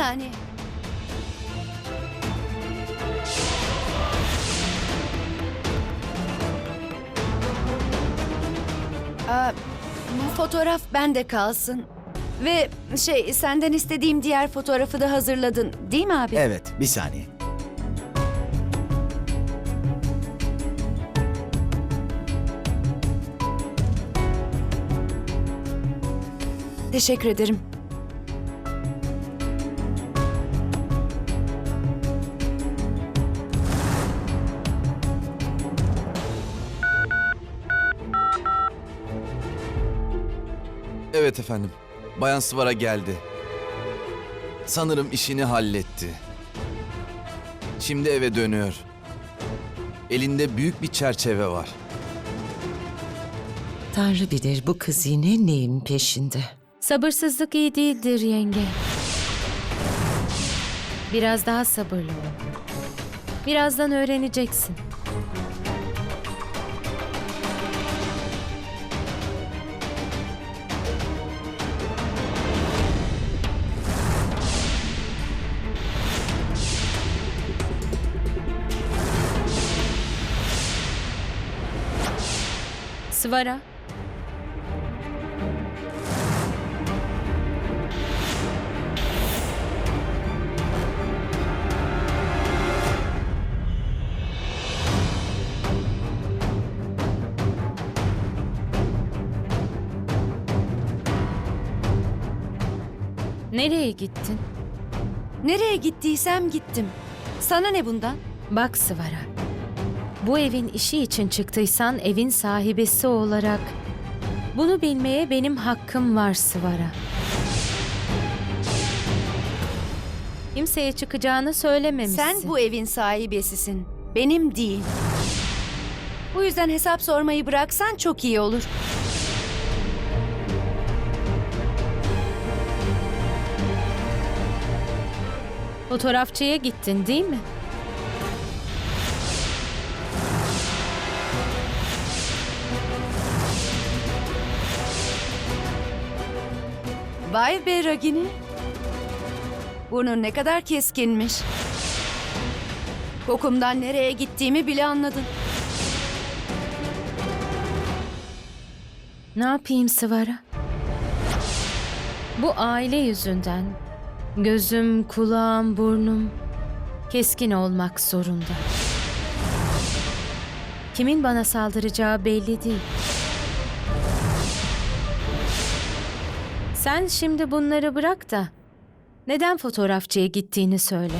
saniye. Aa, bu fotoğraf bende kalsın. Ve şey senden istediğim diğer fotoğrafı da hazırladın değil mi abi? Evet, bir saniye. Teşekkür ederim. Evet efendim. Bayan Sıvara geldi. Sanırım işini halletti. Şimdi eve dönüyor. Elinde büyük bir çerçeve var. Tanrı bilir bu kız yine neyin peşinde. Sabırsızlık iyi değildir yenge. Biraz daha sabırlı ol. Birazdan öğreneceksin. Svara. Nereye gittin? Nereye gittiysem gittim. Sana ne bundan? Bak Sıvara. Bu evin işi için çıktıysan evin sahibesi olarak bunu bilmeye benim hakkım var Sıvara. Kimseye çıkacağını söylememişsin. Sen bu evin sahibesisin. Benim değil. Bu yüzden hesap sormayı bıraksan çok iyi olur. fotoğrafçıya gittin değil mi? Vay be Ragini. Burnun ne kadar keskinmiş. Kokumdan nereye gittiğimi bile anladın. Ne yapayım Sıvara? Bu aile yüzünden gözüm, kulağım, burnum keskin olmak zorunda. Kimin bana saldıracağı belli değil. Sen şimdi bunları bırak da neden fotoğrafçıya gittiğini söyle.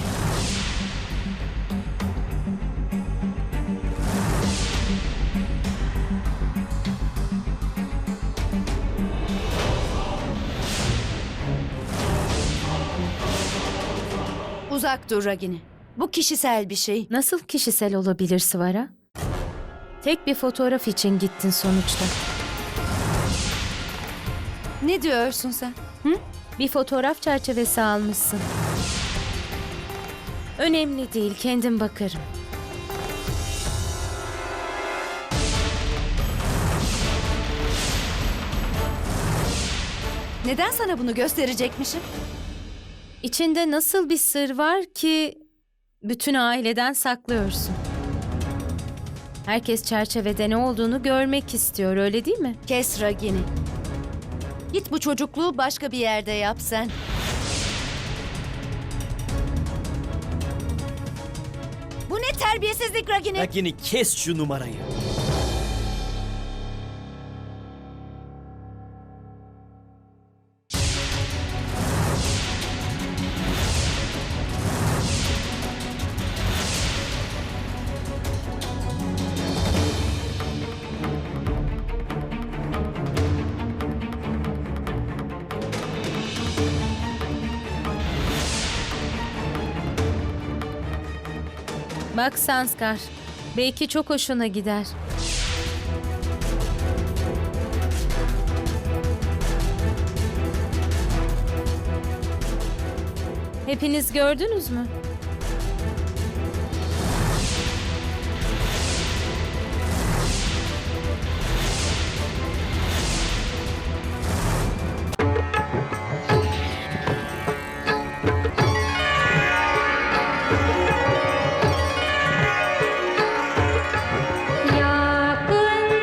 Uzak dur Ragini. Bu kişisel bir şey. Nasıl kişisel olabilir Sıvara? Tek bir fotoğraf için gittin sonuçta. Ne diyorsun sen? Bir fotoğraf çerçevesi almışsın. Önemli değil, kendim bakarım. Neden sana bunu gösterecekmişim? İçinde nasıl bir sır var ki bütün aileden saklıyorsun? Herkes çerçevede ne olduğunu görmek istiyor, öyle değil mi? Kes Ragini. Git bu çocukluğu başka bir yerde yap sen. Bu ne terbiyesizlik Ragini? Ragini kes şu numarayı. Bak Sanskar, belki çok hoşuna gider. Hepiniz gördünüz mü?